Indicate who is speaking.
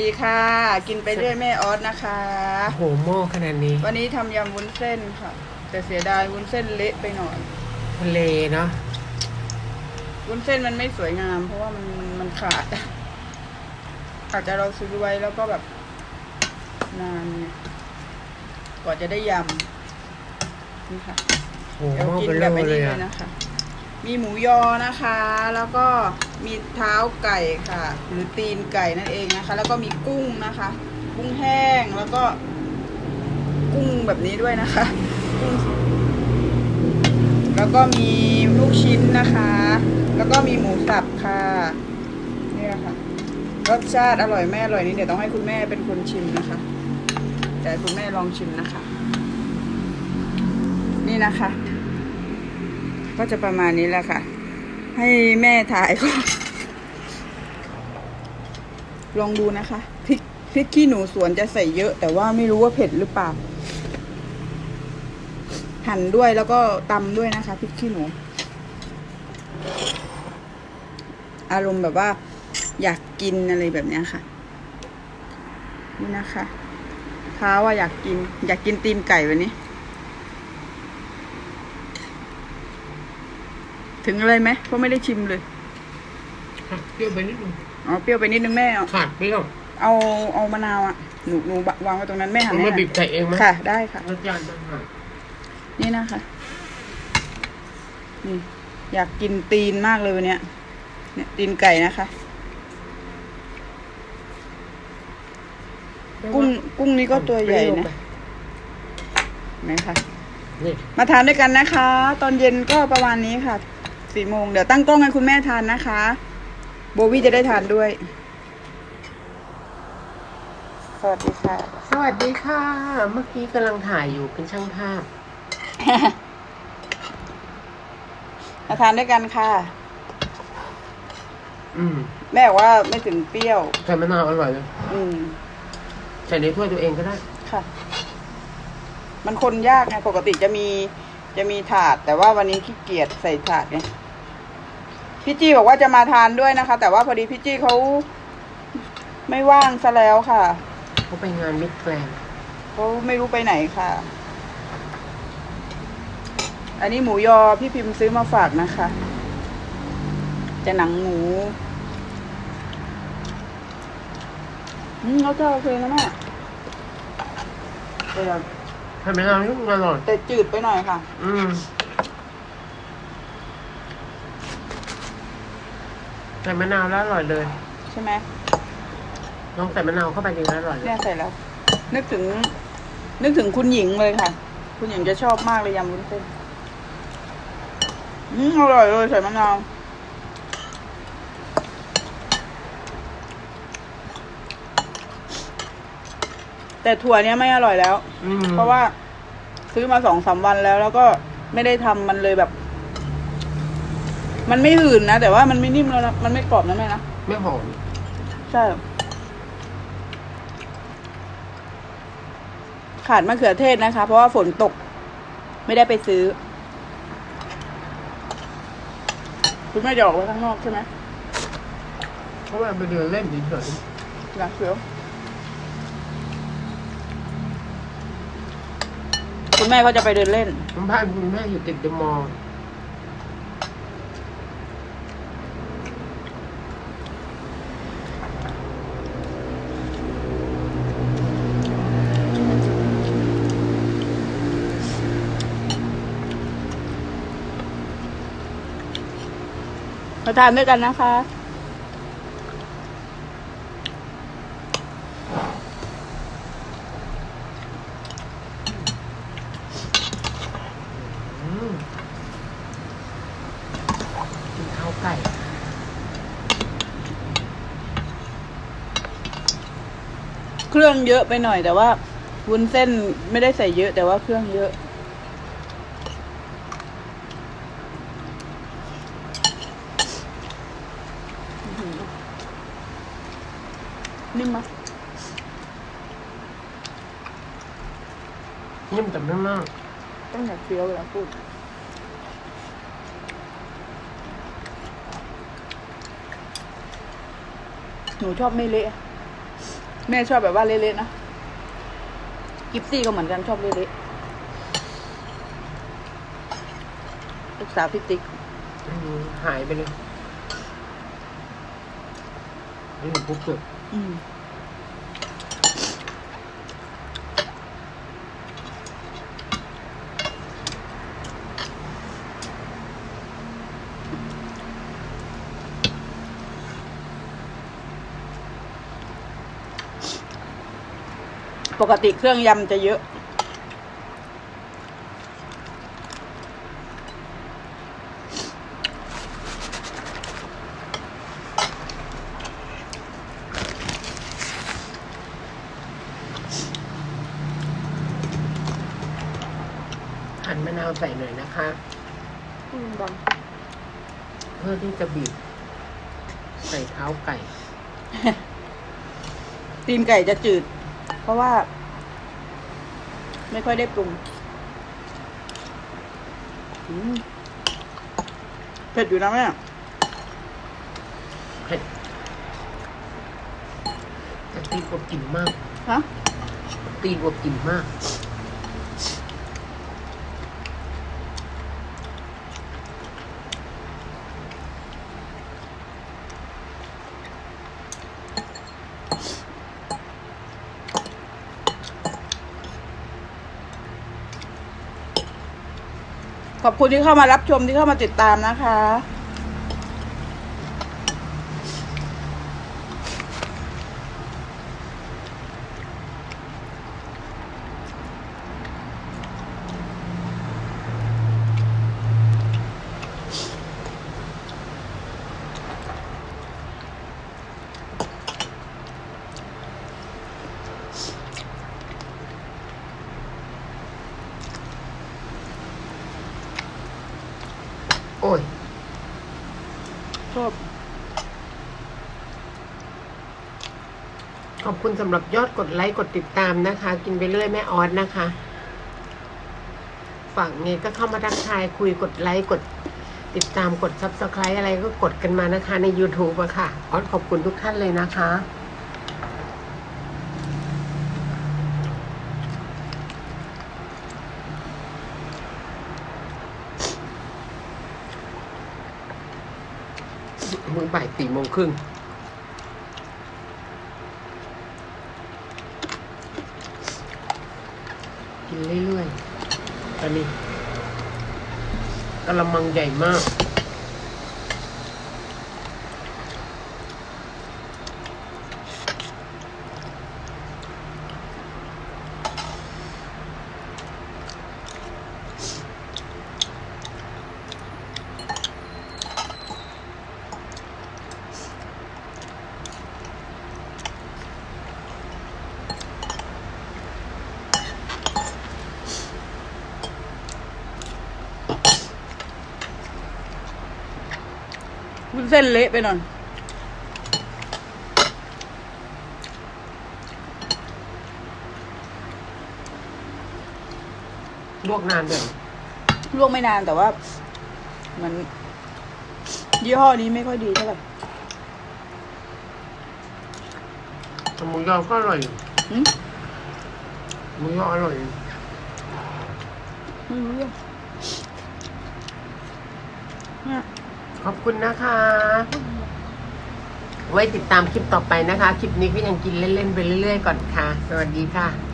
Speaker 1: ดีค่ะ กินไปเรื่อยแม่ออสนะคะ
Speaker 2: โอ้โหหม้อขนาดนี้
Speaker 1: วันนี้ทำยำวุ้นเส้นค่ะ แต่เสียดายวุ้นเส้นเละไปหน่อย
Speaker 2: ทะเลเนาะ
Speaker 1: วุ้นเส้นมันไม่สวยงาม เพราะว่ามันมันมันขาด อาจจะเราซื้อไว้แล้วก็แบบ นานเนี่ยกว่าจะได้ยำนี่ค่ะ
Speaker 2: โอ้โห
Speaker 1: เดี๋ยว
Speaker 2: หม้อ
Speaker 1: กิน
Speaker 2: เบล
Speaker 1: แบบ
Speaker 2: อ
Speaker 1: ไม่
Speaker 2: เล
Speaker 1: นี่
Speaker 2: ย
Speaker 1: เล
Speaker 2: อะ
Speaker 1: ยนะคะ มีหมูยอนะคะ แล้วก็ มีเท้าไก่ค่ะ หรือตีนไก่นั่นเองนะคะ แล้วก็มีกุ้งนะคะ กุ้งแห้งแล้วก็ กุ้งแบบนี้ด้วยนะคะกุ้งแล้วก็มีลูกชิ้นนะคะ แล้วก็มีหมูสับค่ะนี่แหละค่ะรสชาติอร่อยแม่อร่อยนี่เดี๋ยวต้องให้คุณแม่เป็นคนชิมนะคะแต่ให้คุณแม่ลองชิมนะคะ นี่นะคะ ก็จะประมาณนี้แหละค่ะ ให้แม่ถ่ายก่อนลองดูนะคะพริกพริกขี้หนูสวนจะใส่เยอะ แต่ว่าไม่รู้ว่าเผ็ดหรือเปล่า หั่นด้วยแล้วก็ตำด้วยนะคะพริกขี้หนู อารมณ์แบบว่า อยากกินอะไรแบบนี้ค่ะ นี่นะคะเท้าว่าอยากกิน อยากกินตีนไก่วันนี้ ถึงอะไรไหมเพราะไม่ได้ชิมเลย
Speaker 2: อะเปรี้ยวไปนิดนึง
Speaker 1: อ๋อเปรี้ยวไปนิดนึงแม่เอา
Speaker 2: ขาดเปรี้ยว
Speaker 1: เอาเอามะนาวอะหนูหนูวางไว้ตรงนั้นแม่หัน
Speaker 2: มัน
Speaker 1: ให้
Speaker 2: มา
Speaker 1: หน่
Speaker 2: บี
Speaker 1: อย
Speaker 2: บใส่เองไหม
Speaker 1: ค่ะ ได้ค่ะ
Speaker 2: รสชาติต่างหาก
Speaker 1: นี่นะคะนี่อยากกินตีนมากเลยวันเนี้ยเนี่ยตีนไก่นะคะ กุ้งกุ้งนี้ก็ตัวใหญ่นะไหนคะ
Speaker 2: นี่
Speaker 1: มาทานด้วยกันนะคะ ตอนเย็นก็ประมาณนี้ค่ะ สี่โมงเดี๋ยวตั้งกล้องให้คุณแม่ทานนะคะ โบวี่จะได้ทานด้วย สวัสดีค่ะ
Speaker 2: สวัสดีค่ะ เมื่อกี้กำลังถ่ายอยู่เป็นช่างภาพ
Speaker 1: มาทานด้วยกันค่ะ
Speaker 2: อืม
Speaker 1: แม่บอกว่าไม่ถึงเปรี้ยว
Speaker 2: ใส่มะนาวอร่อยเลย
Speaker 1: อืม
Speaker 2: ใส่ในถ้วยตัวเองก็ได้
Speaker 1: ค่ะ มันคนยากไงปกติจะมี จะมีถาด แต่ว่าวันนี้ขี้เกียจใส่ถาดไงพี่จี้บอกว่าจะมาทานด้วยนะคะ แต่ว่าพอดีพี่จี้เขาไม่ว่างซะแล้วค่ะ
Speaker 2: เขาไปงานมิดแกรนด์
Speaker 1: เขาไม่รู้ไปไหนค่ะ อันนี้หมูยอพี่พิมพ์ซื้อมาฝากนะคะจะหนังหมูอืมเขาจะโอเคนะแม่ แต่
Speaker 2: ใส่มะนาวนี่อร่อย
Speaker 1: แต่จืดไปหน่อยค่ะ
Speaker 2: อืมใส่มะนาวแล้วอร่อยเลย
Speaker 1: ใช่ไหม
Speaker 2: ลองใส่มะนาวเข้าไปดีแล้วอร่อยเล
Speaker 1: เนี่ยยใส่แล้ว นึกถึง นึกถึงคุณหญิงเลยค่ะ คุณหญิงจะชอบมากเลยยำวุ้นเส้นอืมอร่อยเลยใส่มะนาว แต่ถั่วเนี้ยไม่อร่อยแล้ว
Speaker 2: อืม
Speaker 1: เพราะว่าซื้อมาสองสามวันแล้ว แล้วก็ไม่ได้ทำมันเลยแบบ มันไม่หืนนะ แต่ว่ามันไม่นิ่มแล้วนะมันไม่กรอบนะแม่นะ
Speaker 2: ไม่หอม
Speaker 1: ใช่ขาดมะเขือเทศนะคะ เพราะว่าฝนตก ไม่ได้ไปซื้อ คุณแม่จะออกไปข้างนอกใช่ไหม
Speaker 2: เพราะว่าไปเดินเล่นเฉย
Speaker 1: หลังเขีย คุณแม่เขาจะไปเดินเล่น
Speaker 2: ๆคุณพ่อคุณแม่อยู่ติดเดอะมอลล์
Speaker 1: มาทานด้วยกันนะคะ
Speaker 2: อืมกินข้าวไก่
Speaker 1: เค รื่องเยอะไปหน่อยแต่ว่าวุ้นเส้นไม่ได้ใส่เยอะ แต่ว่าเครื่องเยอะ นิ่มมะ
Speaker 2: นิ่มแต่ไม่มาก
Speaker 1: ต้องอย่าเคี้ยวเวลาพูด หนูชอบไม่เละ แม่ชอบแบบว่าเละๆนะกิฟซี่ก็เหมือนกันชอบเละๆลูกสาวพี่ติ๊ก
Speaker 2: อืมหายไปเลยนี่ปุ๊บเกิด
Speaker 1: อืม ปกติเครื่องยำจะเยอะ
Speaker 2: หั่นมะนาวใส่หน่อยนะคะ
Speaker 1: อืมบอล
Speaker 2: เพื่อที่จะบีบใส่เท้าไก่
Speaker 1: ตีนไก่จะจืด เพราะว่า ไม่ค่อยได้ปรุงอืมเผ็ดอยู่นะแม่
Speaker 2: เผ็ดแต่ตีนอวบกลิ่นมาก
Speaker 1: ฮะ
Speaker 2: ตีนอวบกลิ่นมาก
Speaker 1: ขอบคุณที่เข้ามารับชมที่เข้ามาติดตามนะคะ
Speaker 2: โอ้ย
Speaker 1: ชอบ
Speaker 2: ขอบคุณสำหรับยอดกดไลค์ กดติดตามนะคะ กินไปเรื่อยแม่ออสนะคะ ฝากไงก็เข้ามาทักทายคุยกดไลค์ กดติดตามกด subscribe อะไรก็กดกันมานะคะ ใน YouTube อะค่ะ ออสขอบคุณทุกท่านเลยนะคะ มึงบ่ายสี่โมงครึ่งกินเรื่อยๆ อันนี้กระมังใหญ่มาก
Speaker 1: เส้นเละไปหน่อย
Speaker 2: ลวกนานเดี๋ยว
Speaker 1: ลวกไม่นานแต่ว่าเหมันยี่ห้อนี้ไม่ค่อยดีเท่าไหร่
Speaker 2: แต่หมูยอก็อร่อยอยู่
Speaker 1: หืม
Speaker 2: หมูยออร่อยอยู่
Speaker 1: ไม่รู้เรื่องเนี่ย
Speaker 2: ขอบคุณนะคะ ไว้ติดตามคลิปต่อไปนะคะ คลิปนี้ก็ยังกินเล่นๆไปเรื่อยๆก่อนค่ะ สวัสดีค่ะ